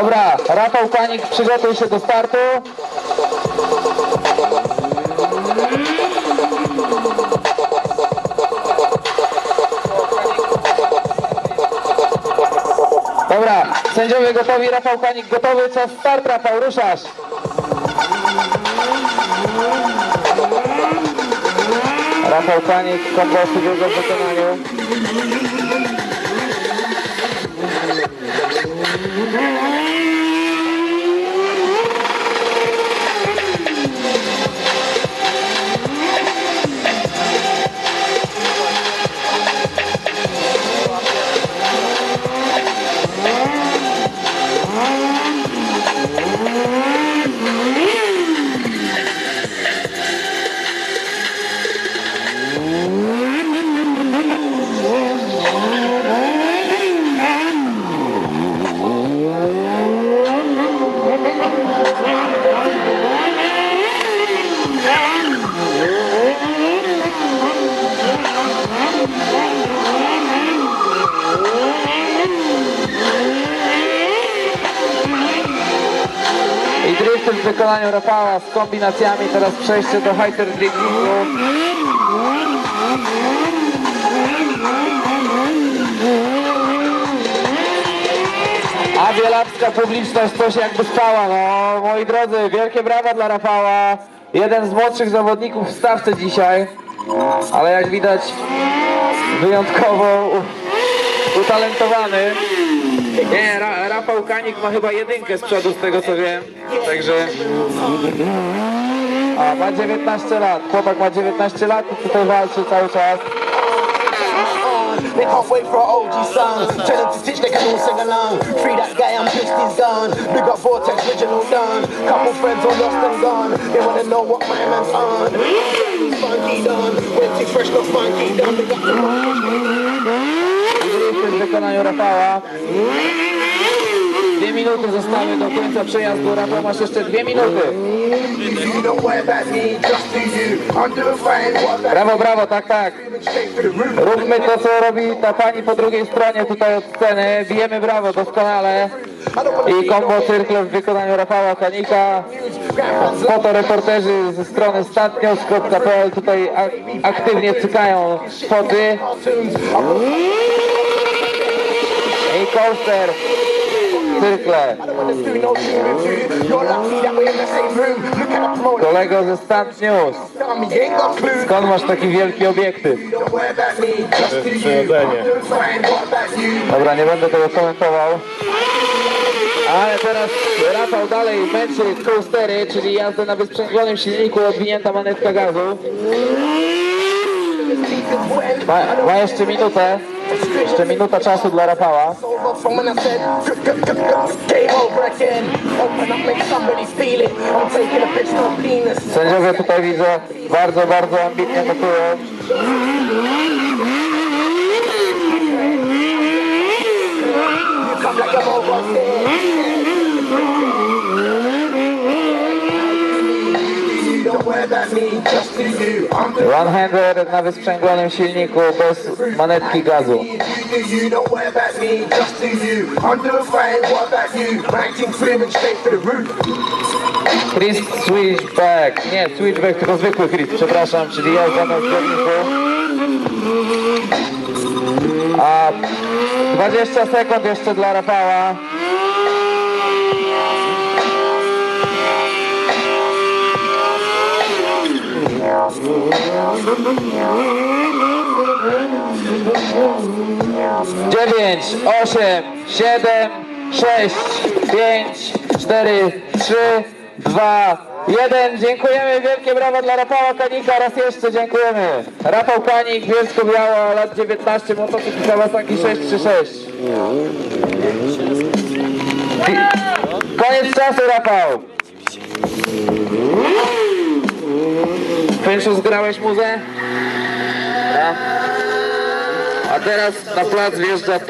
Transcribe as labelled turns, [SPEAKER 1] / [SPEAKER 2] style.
[SPEAKER 1] Dobra, Rafał Kanik przygotuj się do startu. Dobra, sędziowie gotowi, Rafał Kanik gotowy, czas start, Rafał, ruszasz. Rafał Kanik, kombosy w jego wykonaniu. I drifty w wykonaniu Rafała z kombinacjami, teraz przejście do highter driftingu. A bielacka publiczność coś jakby spała, no moi drodzy, wielkie brawa dla Rafała. Jeden z młodszych zawodników w stawce dzisiaj, ale jak widać wyjątkowo utalentowany. Nie, Ra Rafał Kanik ma chyba jedynkę z przodu z tego co wiem, także... A, ma 19 lat, chłopak ma 19 lat i tutaj walczy cały czas.
[SPEAKER 2] They can't wait for OG. Tell them to teach, they can all sing along. Free that guy, I'm pissed, he's gone. Big up Vortex, original Don. Couple friends all lost and gone. They wanna know what my man's on. Funky Don, when too fresh, no funky Don. Big up
[SPEAKER 1] Drifty wykonaniu Rafała. Dwie minuty zostały do końca przejazdu. Rafał masz jeszcze dwie minuty. Brawo, brawo, tak, tak. Róbmy to, co robi ta pani po drugiej stronie tutaj od sceny. Bijemy brawo doskonale.
[SPEAKER 2] I
[SPEAKER 1] kombo cyrkle w wykonaniu Rafała Kanika. Fotoreporterzy ze strony statnews.pl tutaj ak aktywnie cykają foty. I coaster cyrkle. Kolego ze Stat News. Skąd masz taki wielki obiektyw?
[SPEAKER 2] You?
[SPEAKER 1] Dobra, nie będę tego komentował. Ale teraz Rafał dalej męczy coastery, czyli jazdę na wysprzęglonym silniku, odwinięta manetka gazu. Ma, ma jeszcze minutę. Jeszcze minuta czasu dla Rafała.
[SPEAKER 2] over from when I said "G- g- g- g- game over again. Open up, make somebody feel it. I'm taking a.
[SPEAKER 1] Sędziowie tutaj widzę bardzo, bardzo ambitnie notują.
[SPEAKER 2] Come like I'm over
[SPEAKER 1] 100 na wysprzęglonym silniku bez manetki gazu. Chris Switchback, nie Switchback tylko zwykły Chris, przepraszam, czyli ja uznam w kierunku. A 20 sekund jeszcze dla Rafała. Dziewięć, osiem, siedem, sześć, pięć, cztery, trzy, dwa, jeden. Dziękujemy, wielkie brawa dla Rafała Kanika, raz jeszcze dziękujemy. Rafał Kanik, Bielsko-Biała, lat 19, motocykl Kawasaki 636. Koniec czasu, Rafał. Fęszu, zgrałeś muzę? Dobra. A teraz na plac wjeżdża to.